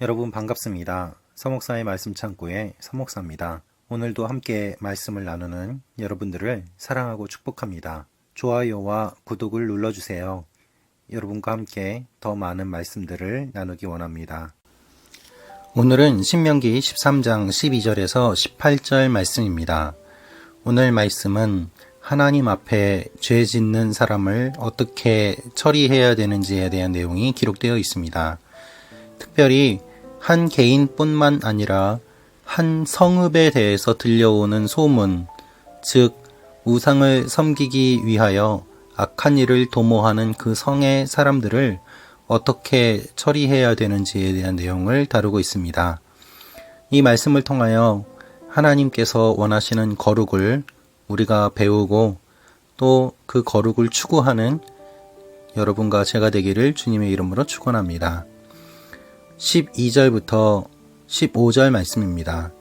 여러분 반갑습니다. 서목사의 말씀 창고의 서목사입니다. 오늘도 함께 말씀을 나누는 여러분들을 사랑하고 축복합니다. 좋아요와 구독을 눌러주세요. 여러분과 함께 더 많은 말씀들을 나누기 원합니다. 오늘은 신명기 13장 12절에서 18절 말씀입니다. 오늘 말씀은 하나님 앞에 죄 짓는 사람을 어떻게 처리해야 되는지에 대한 내용이 기록되어 있습니다. 특별히 한 개인뿐만 아니라 한 성읍에 대해서 들려오는 소문, 즉 우상을 섬기기 위하여 악한 일을 도모하는 그 성의 사람들을 어떻게 처리해야 되는지에 대한 내용을 다루고 있습니다. 이 말씀을 통하여 하나님께서 원하시는 거룩을 우리가 배우고 또 그 거룩을 추구하는 여러분과 제가 되기를 주님의 이름으로 축원합니다. 12절부터 15절 말씀입니다.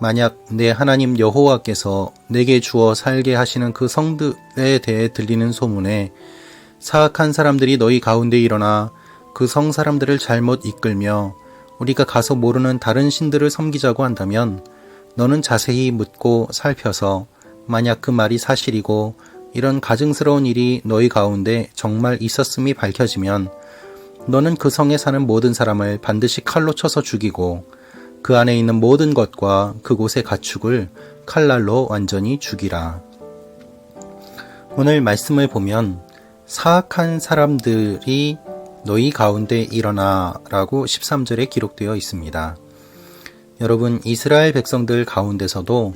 만약 내 하나님 여호와께서 내게 주어 살게 하시는 그 성들에 대해 들리는 소문에 사악한 사람들이 너희 가운데 일어나 그 성 사람들을 잘못 이끌며 우리가 가서 모르는 다른 신들을 섬기자고 한다면 너는 자세히 묻고 살펴서 만약 그 말이 사실이고 이런 가증스러운 일이 너희 가운데 정말 있었음이 밝혀지면 너는 그 성에 사는 모든 사람을 반드시 칼로 쳐서 죽이고 그 안에 있는 모든 것과 그곳의 가축을 칼날로 완전히 죽이라. 오늘 말씀을 보면 사악한 사람들이 너희 가운데 일어나 라고 13절에 기록되어 있습니다. 여러분, 이스라엘 백성들 가운데서도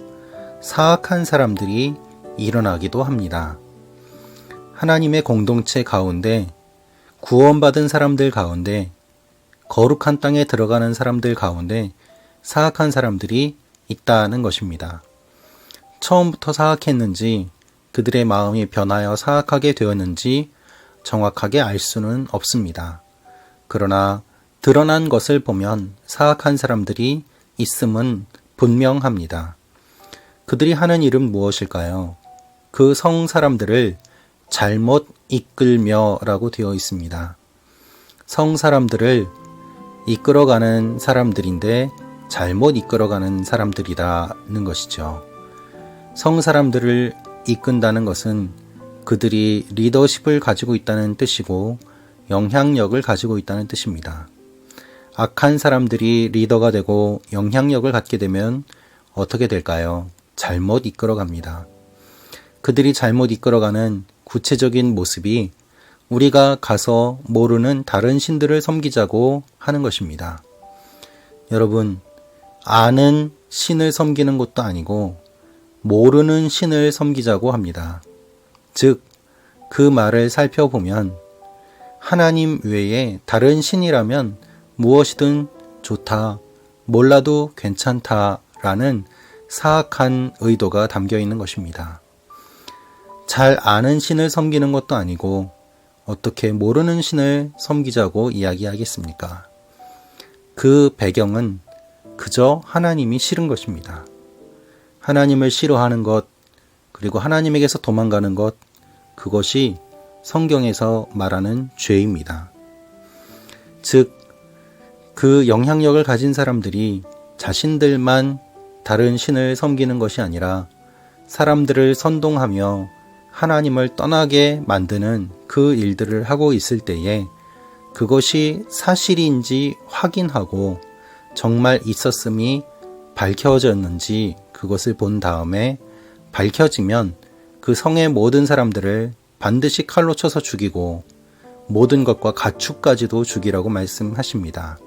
사악한 사람들이 일어나기도 합니다. 하나님의 공동체 가운데 구원받은 사람들 가운데 거룩한 땅에 들어가는 사람들 가운데 사악한 사람들이 있다는 것입니다. 처음부터 사악했는지 그들의 마음이 변하여 사악하게 되었는지 정확하게 알 수는 없습니다. 그러나 드러난 것을 보면 사악한 사람들이 있음은 분명합니다. 그들이 하는 일은 무엇일까요? 그 성 사람들을 잘못 이끌며 라고 되어 있습니다. 성 사람들을 이끌어가는 사람들인데 잘못 이끌어가는 사람들이라는 것이죠. 성 사람들을 이끈다는 것은 그들이 리더십을 가지고 있다는 뜻이고 영향력을 가지고 있다는 뜻입니다. 악한 사람들이 리더가 되고 영향력을 갖게 되면 어떻게 될까요? 잘못 이끌어갑니다. 그들이 잘못 이끌어가는 구체적인 모습이 우리가 가서 모르는 다른 신들을 섬기자고 하는 것입니다. 여러분, 아는 신을 섬기는 것도 아니고 모르는 신을 섬기자고 합니다. 즉, 그 말을 살펴보면 하나님 외에 다른 신이라면 무엇이든 좋다, 몰라도 괜찮다라는 사악한 의도가 담겨 있는 것입니다. 잘 아는 신을 섬기는 것도 아니고 어떻게 모르는 신을 섬기자고 이야기하겠습니까? 그 배경은 그저 하나님이 싫은 것입니다. 하나님을 싫어하는 것, 그리고 하나님에게서 도망가는 것, 그것이 성경에서 말하는 죄입니다. 즉, 그 영향력을 가진 사람들이 자신들만 다른 신을 섬기는 것이 아니라 사람들을 선동하며 하나님을 떠나게 만드는 그 일들을 하고 있을 때에 그것이 사실인지 확인하고 정말 있었음이 밝혀졌는지 그것을 본 다음에 밝혀지면 그 성의 모든 사람들을 반드시 칼로 쳐서 죽이고 모든 것과 가축까지도 죽이라고 말씀하십니다.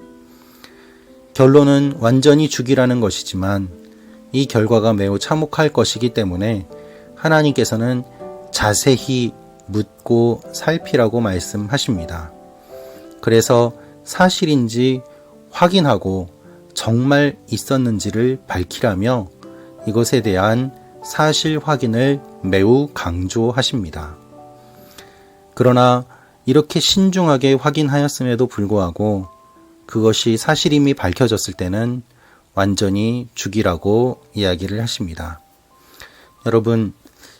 결론은 완전히 죽이라는 것이지만 이 결과가 매우 참혹할 것이기 때문에 하나님께서는 자세히 묻고 살피라고 말씀하십니다. 그래서 사실인지 확인하고 정말 있었는지를 밝히라며 이것에 대한 사실 확인을 매우 강조하십니다. 그러나 이렇게 신중하게 확인하였음에도 불구하고 그것이 사실임이 밝혀졌을 때는 완전히 죽이라고 이야기를 하십니다. 여러분,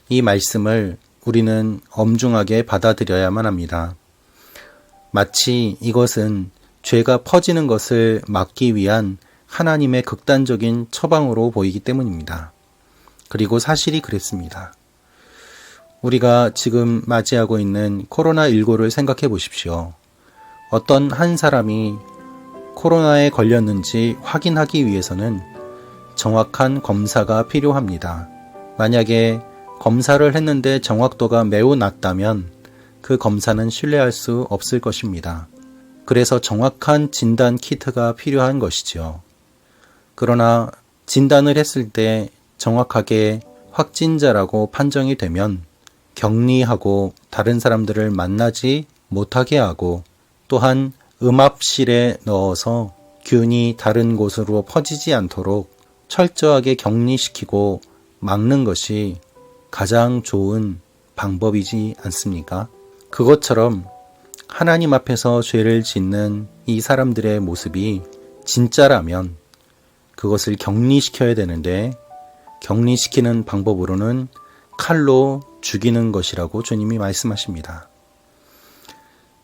이 말씀을 우리는 엄중하게 받아들여야만 합니다. 마치 이것은 죄가 퍼지는 것을 막기 위한 하나님의 극단적인 처방으로 보이기 때문입니다. 그리고 사실이 그랬습니다. 우리가 지금 맞이하고 있는 코로나19를 생각해 보십시오. 어떤 한 사람이 코로나에 걸렸는지 확인하기 위해서는 정확한 검사가 필요합니다. 만약에 검사를 했는데 정확도가 매우 낮다면 그 검사는 신뢰할 수 없을 것입니다. 그래서 정확한 진단 키트가 필요한 것이지요. 그러나 진단을 했을 때 정확하게 확진자라고 판정이 되면 격리하고 다른 사람들을 만나지 못하게 하고 또한 음압실에 넣어서 균이 다른 곳으로 퍼지지 않도록 철저하게 격리시키고 막는 것이 가장 좋은 방법이지 않습니까? 그것처럼 하나님 앞에서 죄를 짓는 이 사람들의 모습이 진짜라면 그것을 격리시켜야 되는데 격리시키는 방법으로는 칼로 죽이는 것이라고 주님이 말씀하십니다.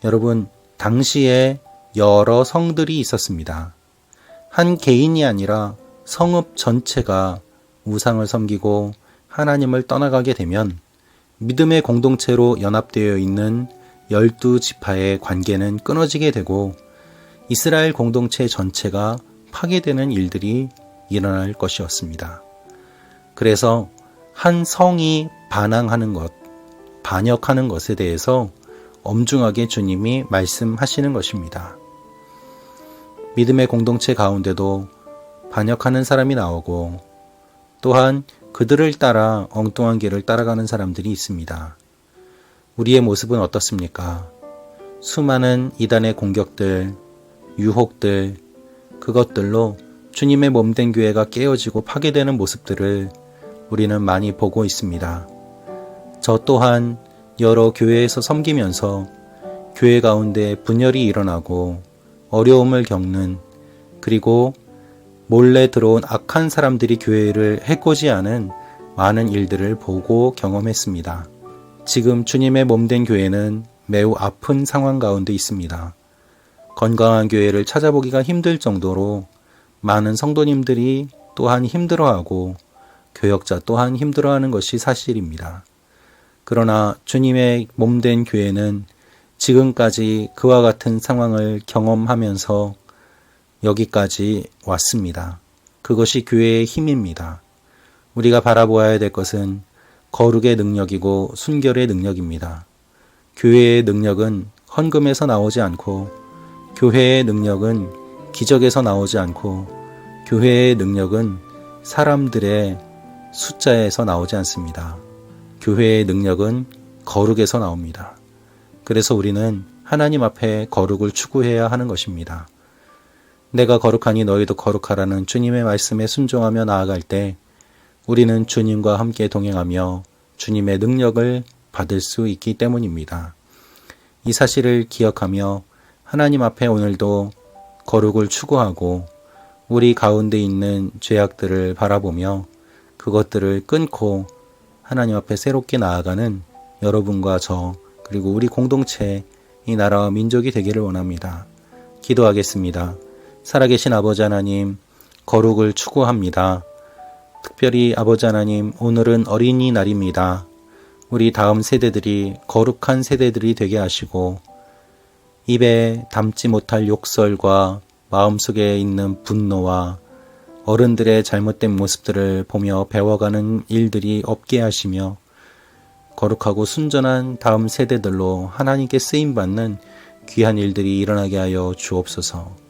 여러분, 당시에 여러 성들이 있었습니다. 한 개인이 아니라 성읍 전체가 우상을 섬기고 하나님을 떠나가게 되면 믿음의 공동체로 연합되어 있는 열두 지파의 관계는 끊어지게 되고 이스라엘 공동체 전체가 파괴되는 일들이 일어날 것이었습니다. 그래서 한 성이 반항하는 것, 반역하는 것에 대해서 엄중하게 주님이 말씀하시는 것입니다. 믿음의 공동체 가운데도 반역하는 사람이 나오고 또한 그들을 따라 엉뚱한 길을 따라가는 사람들이 있습니다. 우리의 모습은 어떻습니까? 수많은 이단의 공격들, 유혹들, 그것들로 주님의 몸된 교회가 깨어지고 파괴되는 모습들을 우리는 많이 보고 있습니다. 저 또한 여러 교회에서 섬기면서 교회 가운데 분열이 일어나고 어려움을 겪는 그리고 몰래 들어온 악한 사람들이 교회를 해코지하는 많은 일들을 보고 경험했습니다. 지금 주님의 몸된 교회는 매우 아픈 상황 가운데 있습니다. 건강한 교회를 찾아보기가 힘들 정도로 많은 성도님들이 또한 힘들어하고 교역자 또한 힘들어하는 것이 사실입니다. 그러나 주님의 몸된 교회는 지금까지 그와 같은 상황을 경험하면서 여기까지 왔습니다. 그것이 교회의 힘입니다. 우리가 바라보아야 될 것은 거룩의 능력이고 순결의 능력입니다. 교회의 능력은 헌금에서 나오지 않고 교회의 능력은 기적에서 나오지 않고 교회의 능력은 사람들의 숫자에서 나오지 않습니다. 교회의 능력은 거룩에서 나옵니다. 그래서 우리는 하나님 앞에 거룩을 추구해야 하는 것입니다. 내가 거룩하니 너희도 거룩하라는 주님의 말씀에 순종하며 나아갈 때 우리는 주님과 함께 동행하며 주님의 능력을 받을 수 있기 때문입니다. 이 사실을 기억하며 하나님 앞에 오늘도 거룩을 추구하고 우리 가운데 있는 죄악들을 바라보며 그것들을 끊고 하나님 앞에 새롭게 나아가는 여러분과 저 그리고 우리 공동체 이 나라와 민족이 되기를 원합니다. 기도하겠습니다. 살아계신 아버지 하나님, 거룩을 추구합니다. 특별히 아버지 하나님, 오늘은 어린이날입니다. 우리 다음 세대들이 거룩한 세대들이 되게 하시고, 입에 담지 못할 욕설과 마음속에 있는 분노와 어른들의 잘못된 모습들을 보며 배워가는 일들이 없게 하시며, 거룩하고 순전한 다음 세대들로 하나님께 쓰임받는 귀한 일들이 일어나게 하여 주옵소서.